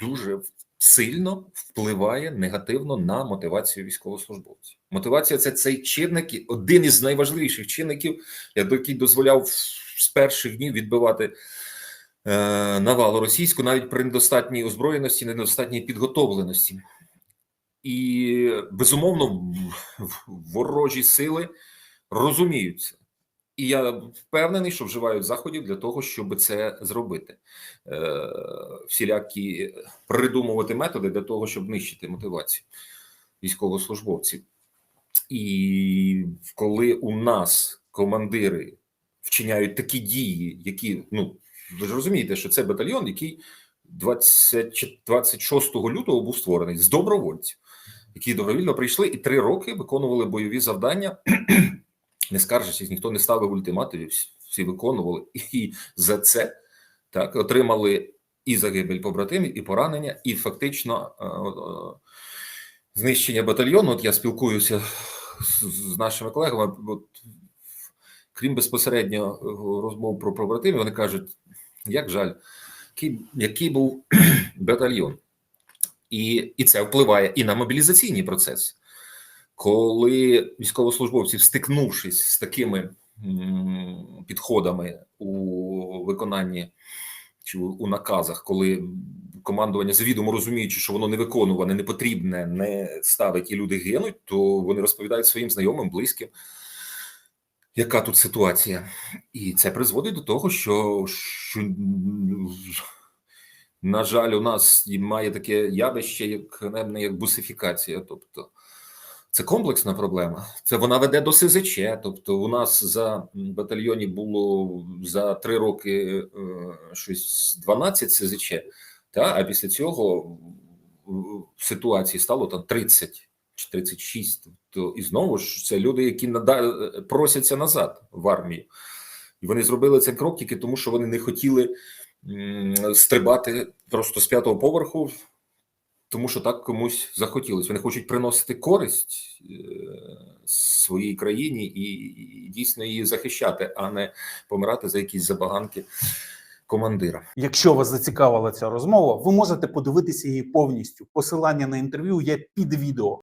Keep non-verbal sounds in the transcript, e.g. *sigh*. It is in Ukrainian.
дуже сильно впливає негативно на мотивацію військовослужбовців. Мотивація це цей чинник, один із найважливіших чинників, який дозволяв з перших днів відбивати е, навалу російську навіть при недостатній озброєності, недостатній підготовленості. І безумовно, ворожі сили розуміють це. І я впевнений, що вживають заходів для того, щоб це зробити. Е, всілякі придумувати методи для того, щоб нищити мотивацію військовослужбовців. І коли у нас командири вчиняють такі дії, які ну ви ж розумієте, що це батальйон, який 20, 26 лютого був створений з добровольців, які добровільно прийшли і три роки виконували бойові завдання, не скаржачись, ніхто не ставив ультиматумів, всі- виконували, і за це так отримали і загибель побратимів, і поранення, і фактично е, е, знищення батальйону. От я спілкуюся з, з нашими колегами. От, крім безпосередньо е, розмов про побратимів, вони кажуть, як жаль, який, який був *clears throat* батальйон. І, і це впливає і на мобілізаційний процес. Коли військовослужбовці, стикнувшись з такими підходами у виконанні чи у наказах, коли командування завідомо розуміючи, що воно не виконуване, не потрібне, не ставить і люди гинуть, то вони розповідають своїм знайомим, близьким, яка тут ситуація. І це призводить до того, що, що на жаль, у нас має таке явище, як ганебне, як бусифікація. Тобто це комплексна проблема. Це вона веде до СЗЧ. Тобто, у нас за батальйоні було за три роки е, щось 12 СЗЧ, та, а після цього ситуації стало там 30 чи 36. Тобто, і знову ж це люди, які нада... просяться назад в армію. І вони зробили цей крок тільки тому, що вони не хотіли стрибати просто з п'ятого поверху, тому що так комусь захотілося. Вони хочуть приносити користь е, своїй країні і, і дійсно її захищати, а не помирати за якісь забаганки командира. Якщо вас зацікавила ця розмова, ви можете подивитися її повністю. Посилання на інтерв'ю є під відео.